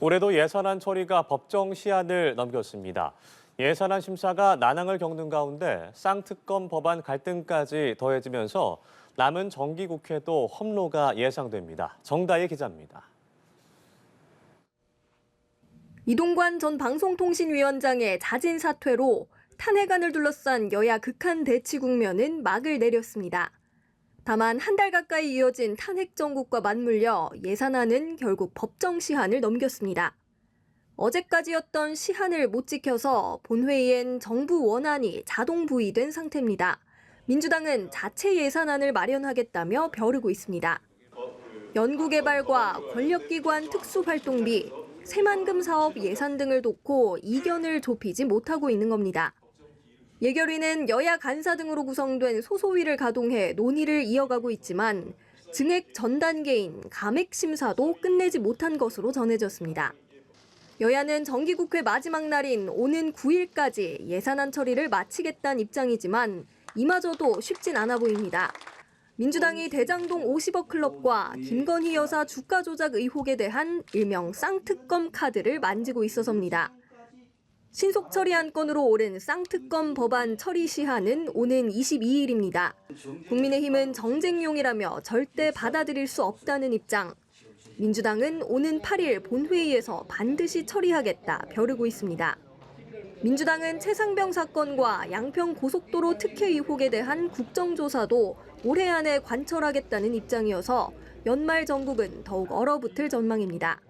올해도 예산안 처리가 법정 시한을 넘겼습니다. 예산안 심사가 난항을 겪는 가운데 쌍특검 법안 갈등까지 더해지면서 남은 정기국회도 험로가 예상됩니다. 정다희 기자입니다. 이동관 전 방송통신위원장의 자진 사퇴로 탄핵안을 둘러싼 여야 극한 대치 국면은 막을 내렸습니다. 다만 한 달 가까이 이어진 탄핵 정국과 맞물려 예산안은 결국 법정 시한을 넘겼습니다. 어제까지였던 시한을 못 지켜서 본회의엔 정부 원안이 자동 부의된 상태입니다. 민주당은 자체 예산안을 마련하겠다며 벼르고 있습니다. 연구개발과 권력기관 특수활동비, 새만금 사업 예산 등을 돕고 이견을 좁히지 못하고 있는 겁니다. 예결위는 여야 간사 등으로 구성된 소소위를 가동해 논의를 이어가고 있지만 증액 전 단계인 감액 심사도 끝내지 못한 것으로 전해졌습니다. 여야는 정기국회 마지막 날인 오는 9일까지 예산안 처리를 마치겠다는 입장이지만 이마저도 쉽진 않아 보입니다. 민주당이 대장동 50억 클럽과 김건희 여사 주가 조작 의혹에 대한 일명 쌍특검 카드를 만지고 있어서입니다. 신속 처리 안건으로 오른 쌍특검 법안 처리 시한은 오는 22일입니다. 국민의힘은 정쟁용이라며 절대 받아들일 수 없다는 입장. 민주당은 오는 8일 본회의에서 반드시 처리하겠다 벼르고 있습니다. 민주당은 최상병 사건과 양평 고속도로 특혜 의혹에 대한 국정조사도 올해 안에 관철하겠다는 입장이어서 연말 정국은 더욱 얼어붙을 전망입니다.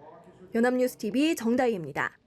연합뉴스 TV 정다희입니다.